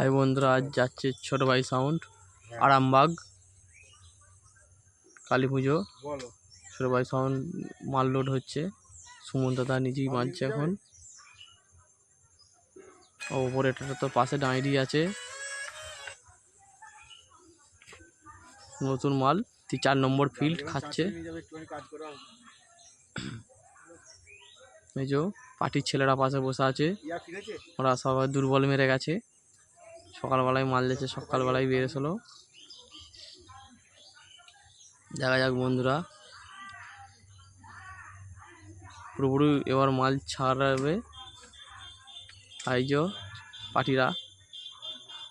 High বন্ধুরা আজ যাচ্ছে ছোট ভাই সাউন্ড আরামবাগ। কালী পুজো। ছোট ভাই সাউন্ড মাল লোড হচ্ছে। সুমন দাদা নিজেই বাঁধছে এখন। অপারেটর তো পাশে দাঁড়িয়ে আছে। নতুন মাল তি চার নম্বর ফিল্ড খাচ্ছে। এই যে পার্টির ছেলেরা পাশে বসে আছে। ওরা সবাই দুর্বল মেরে গেছে। সকালবেলায় মাল দিয়েছে, সকালবেলায় বেরিয়েছিল দেখা যাক বন্ধুরা। পুরোপুরি এবার মাল ছাড়াবে। এই যে পার্টিরা,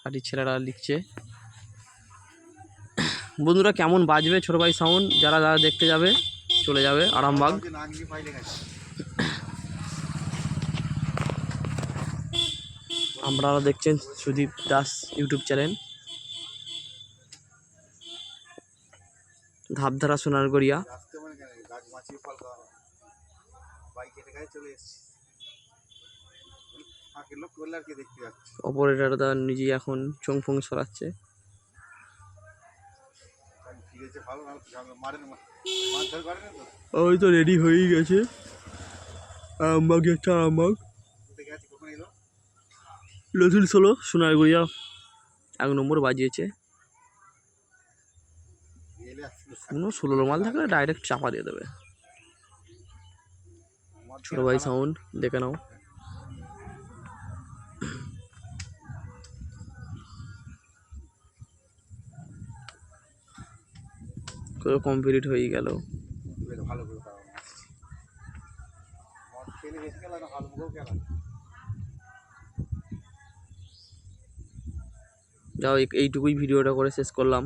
পার্টির ছেলেরা লিখছে। বন্ধুরা, কেমন বাজবে ছোট ভাই সাউন্ড যারা যারা দেখতে যাবে, চলে যাবে, আরামবাগ যে নাগনি ফাইলে গেছে আপনারা দেখছেন সুদীপ দাস ইউটিউব চ্যানেল। ধাপধারা সোনার গড়িয়া আসতে কেন গাছ বাঁচিয়ে ফল খাওয়া। বাইক কেটে গায়ে চলে এসেছি ফাঁকে লোক করলে আর কে দেখতে যাচ্ছে অপারেটারটা নিজেই এখন চোং ফোং সরাচ্ছে ওই তো রেডি হয়েই গেছে। আরামবাগ যাচ্ছে আরামবাগ নতুন ষোলো সোনার গড়িয়া এক নম্বর বাজিয়েছে। কোনো ষোলো মাল থাকলে ডাইরেক্ট চাপা দিয়ে দেবে। ছোটো ভাই সাউন্ড দেখে নাও। কমপ্লিট হয়ে গেল। ভালো যাও এইটুকুই ভিডিওটা করে শেষ করলাম।